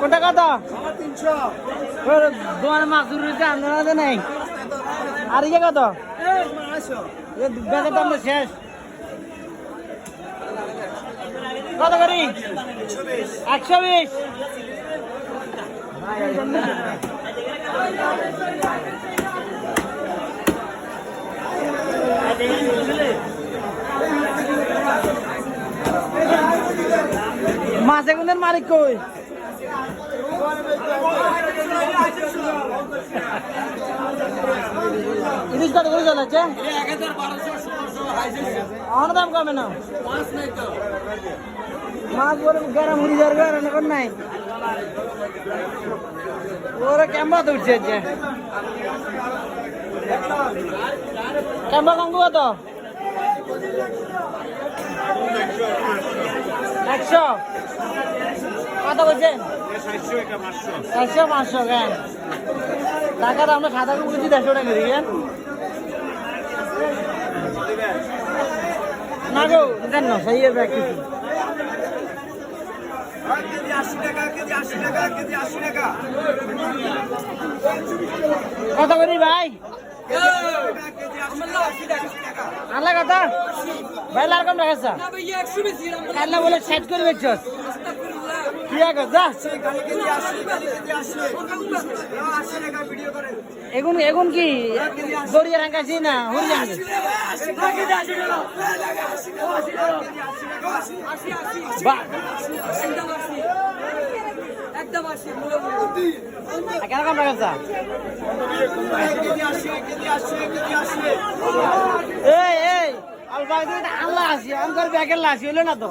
কোনটা কত? তোমার মাছ আন্দোলন নেই? আর ইয়ে কত? দাম শেষ। কত করি? একশো বিশ। মাছ এগুনের মালিক কই? ইলিশ কত করে চলেছে আমার দাম কমে না। মাছ বলে গরম মুড়ি যার গরম এখন নাই। ওরা ক্যাম্বা তো উঠছে ক্যাম্বা কঙ্গু কত? একশো। কত বলছেন? একশো পাঁচশো কেন টাকা তো আমরা সাদা কুকুরছি দেড়শো টাকা দিই কেন না গো দেন না সেই কিছু। টাকা কত করি ভাই। আল্লাহ কথা? ভাই লার কম রাখাস কাল্লা বলে সেট করে বেচছস এগুন কি? না? বা কেন এই আল্লাহ আসি অন্তর ব্যাগের লাসি হইল না তো?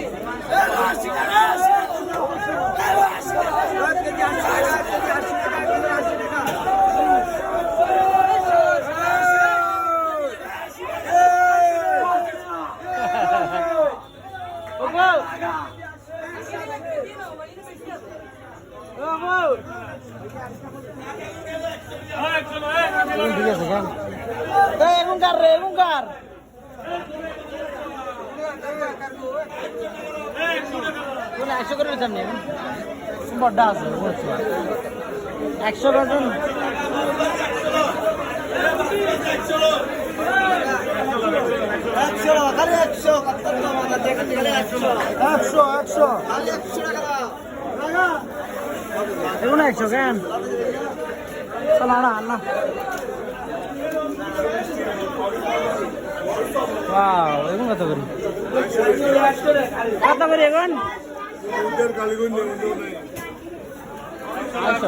ঠিক আছে কেন কার রে এখন কার কোন একশো করে বেতন নেই বড্ডা আছে একশো বেতন একশো খালি একশো একশো একশো একশো টাকা এগুন একশো কেন চলো আনা আনা Wow, এগুন কত করে? কত করি এখন আচ্ছা।